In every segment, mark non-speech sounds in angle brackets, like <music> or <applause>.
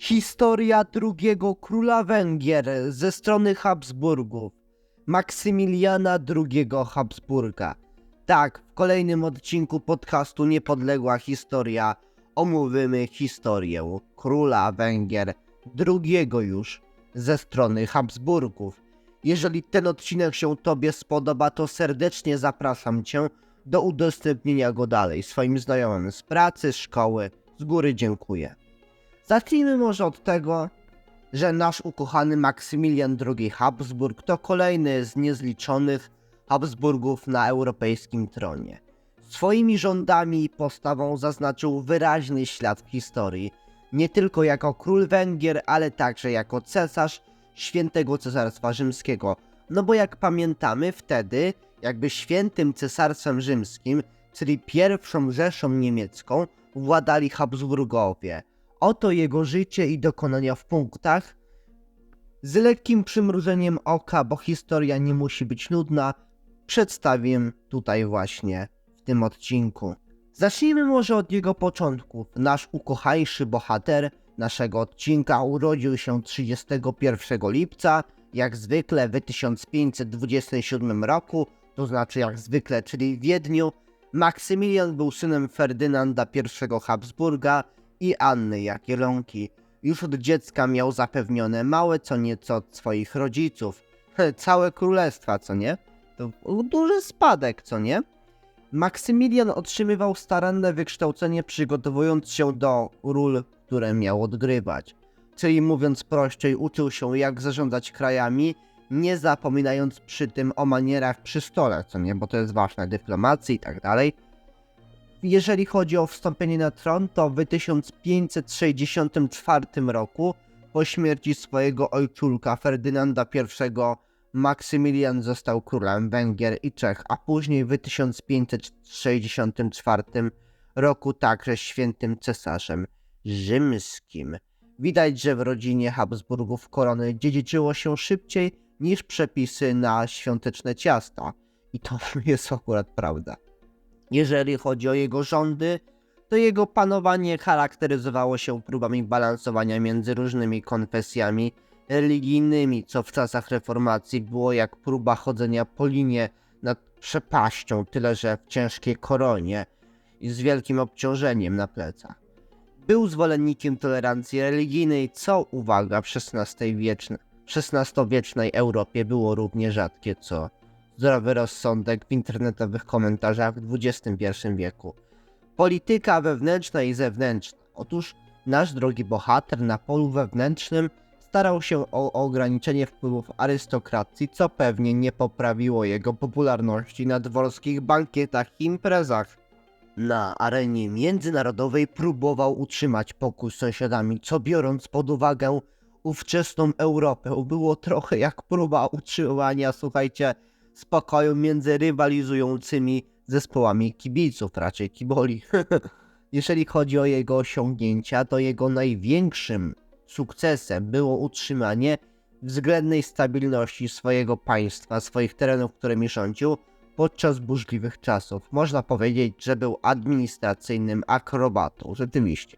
Historia drugiego króla Węgier ze strony Habsburgów, Maksymiliana II Habsburga. Tak, w kolejnym odcinku podcastu Niepodległa Historia omówimy historię króla Węgier, drugiego już ze strony Habsburgów. Jeżeli ten odcinek się Tobie spodoba, to serdecznie zapraszam Cię do udostępnienia go dalej swoim znajomym z pracy, szkoły. Z góry dziękuję. Zacznijmy może od tego, że nasz ukochany Maksymilian II Habsburg to kolejny z niezliczonych Habsburgów na europejskim tronie. Swoimi rządami i postawą zaznaczył wyraźny ślad w historii, nie tylko jako król Węgier, ale także jako cesarz świętego Cesarstwa Rzymskiego. No bo jak pamiętamy, wtedy jakby świętym Cesarstwem Rzymskim, czyli pierwszą Rzeszą Niemiecką, władali Habsburgowie. Oto jego życie i dokonania w punktach. Z lekkim przymrużeniem oka, bo historia nie musi być nudna, przedstawię tutaj właśnie w tym odcinku. Zacznijmy może od jego początków. Nasz ukochańszy bohater naszego odcinka urodził się 31 lipca, jak zwykle w 1527 roku, to znaczy jak zwykle, czyli w Wiedniu. Maksymilian był synem Ferdynanda I Habsburga i Anny Jagiellonki. Już od dziecka miał zapewnione małe co nieco od swoich rodziców. Całe królestwa, co nie? To duży spadek, co nie? Maksymilian otrzymywał staranne wykształcenie, przygotowując się do ról, które miał odgrywać. Czyli mówiąc prościej, uczył się jak zarządzać krajami, nie zapominając przy tym o manierach przy stole, co nie, bo to jest ważne, dyplomacji i tak dalej. Jeżeli chodzi o wstąpienie na tron, to w 1564 roku, po śmierci swojego ojczulka Ferdynanda I, Maksymilian został królem Węgier i Czech, a później w 1564 roku także świętym cesarzem rzymskim. Widać, że w rodzinie Habsburgów korony dziedziczyło się szybciej niż przepisy na świąteczne ciasta. I to <laughs> jest akurat prawda. Jeżeli chodzi o jego rządy, to jego panowanie charakteryzowało się próbami balansowania między różnymi konfesjami religijnymi, co w czasach reformacji było jak próba chodzenia po linie nad przepaścią, tyle że w ciężkiej koronie i z wielkim obciążeniem na plecach. Był zwolennikiem tolerancji religijnej, co, uwaga, w XVI-wiecznej XVI-wiecznej Europie było równie rzadkie co zdrowy rozsądek w internetowych komentarzach w XXI wieku. Polityka wewnętrzna i zewnętrzna. Otóż nasz drogi bohater na polu wewnętrznym starał się o ograniczenie wpływów arystokracji, co pewnie nie poprawiło jego popularności na dworskich bankietach i imprezach. Na arenie międzynarodowej próbował utrzymać pokój z sąsiadami, co biorąc pod uwagę ówczesną Europę było trochę jak próba utrzymania, słuchajcie, spokoju między rywalizującymi zespołami kibiców, raczej kiboli. <laughs> Jeżeli chodzi o jego osiągnięcia, to jego największym sukcesem było utrzymanie względnej stabilności swojego państwa, swoich terenów, którymi rządził podczas burzliwych czasów. Można powiedzieć, że był administracyjnym akrobatą, rzeczywiście.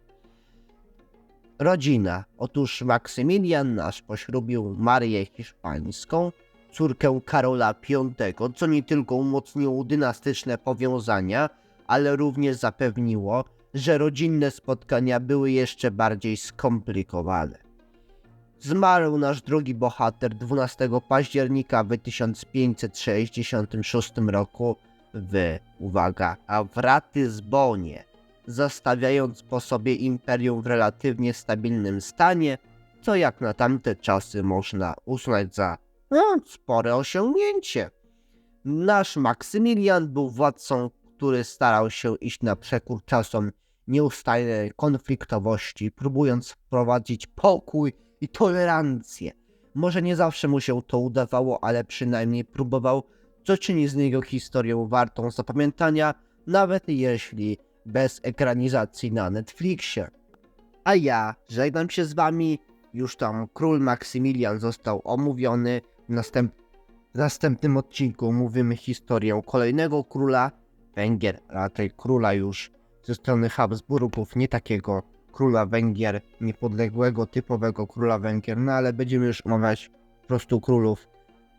Rodzina. Otóż Maksymilian nasz poślubił Marię Hiszpańską, córkę Karola V, co nie tylko umocniło dynastyczne powiązania, ale również zapewniło, że rodzinne spotkania były jeszcze bardziej skomplikowane. Zmarł nasz drugi bohater 12 października w 1566 roku w, uwaga, Awratyzbonie, zostawiając po sobie imperium w relatywnie stabilnym stanie, co jak na tamte czasy można uznać za no, spore osiągnięcie. Nasz Maksymilian był władcą, który starał się iść na przekór czasom nieustannej konfliktowości, próbując wprowadzić pokój i tolerancję. Może nie zawsze mu się to udawało, ale przynajmniej próbował, co czyni z niego historię wartą zapamiętania, nawet jeśli bez ekranizacji na Netflixie. A ja żegnam się z wami. Już tam król Maksymilian został omówiony. Następ... w następnym odcinku mówimy historię kolejnego króla Węgier, raczej króla już ze strony Habsburgów, nie takiego króla Węgier, niepodległego, typowego króla Węgier, no ale będziemy już omawiać po prostu królów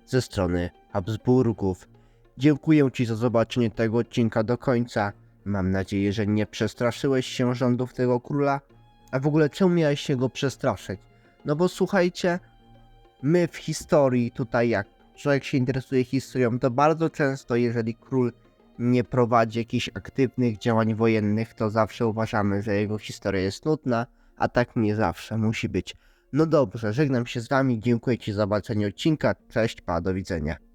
ze strony Habsburgów. Dziękuję Ci za zobaczenie tego odcinka do końca. Mam nadzieję, że nie przestraszyłeś się rządów tego króla. A w ogóle czemu miałeś się go przestraszyć? No bo słuchajcie, my w historii, tutaj jak człowiek się interesuje historią, to bardzo często, jeżeli król nie prowadzi jakichś aktywnych działań wojennych, to zawsze uważamy, że jego historia jest nudna, a tak nie zawsze musi być. No dobrze, żegnam się z wami, dziękuję Ci za zobaczenie odcinka, cześć, pa, do widzenia.